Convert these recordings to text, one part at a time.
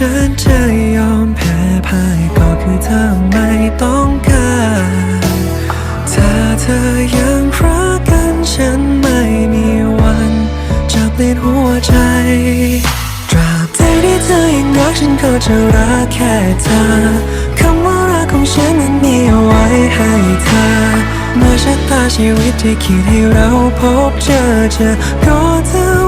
ฉันจะยอมแพ้พ่ายก็คือเธอไม่ต้องการถ้าเธอยังรักกันฉันไม่มีวันจะเปลี่ยนหัวใจตราบใดที่เธอยังรักฉันก็จะรักแค่เธอคำว่ารักของฉันนั้นมีเอาไว้ให้เธอเมื่อชะตาชีวิตที่คิดให้เราพบเจอเจอก็เธอ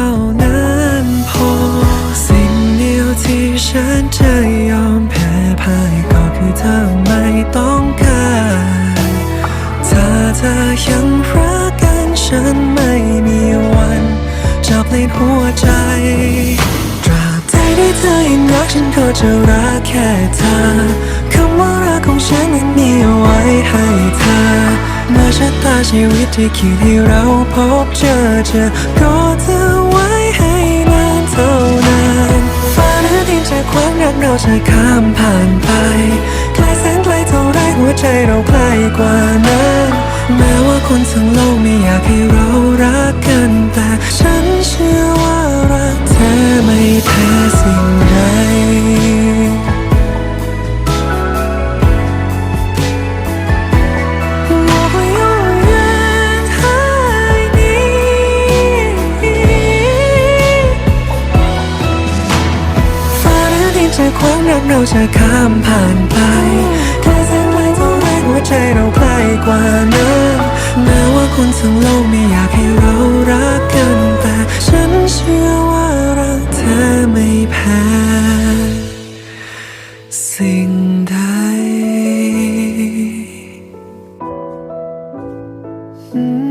ท่านั้นพอ สิ่งเดียวที่ฉันจะยอมแพ้พ่ายก็คือเธอไม่ต้องการถ้าเธอยังรักกันฉันไม่มีวันจะเปลี่ยนหัวใจตราบใดที่เธอยังรักฉันก็จะรักแค่เธอ เมื่อชะตาชีวิตที่คิดให้เราพบเจอเจอก็เธอไว้ให้นานเท่านานฟ้าหรือดินจากความรักเราจะข้ามผ่านไปไกลแสนไกลเท่าไรหัวใจเราใกล้กว่านั้นแม้ว่าคนทั้งโลกไม่อยากให้เรา จากความรักเราจะข้ามผ่านไปไกลแสนไกลเท่าไรหัวใจเราใกล้กว่านั้นแม้ว่าคนทั้งโลกไม่อยากให้เรารักกันแต่ฉันเชื่อว่ารักเธอไม่แพ้สิ่งใดอืม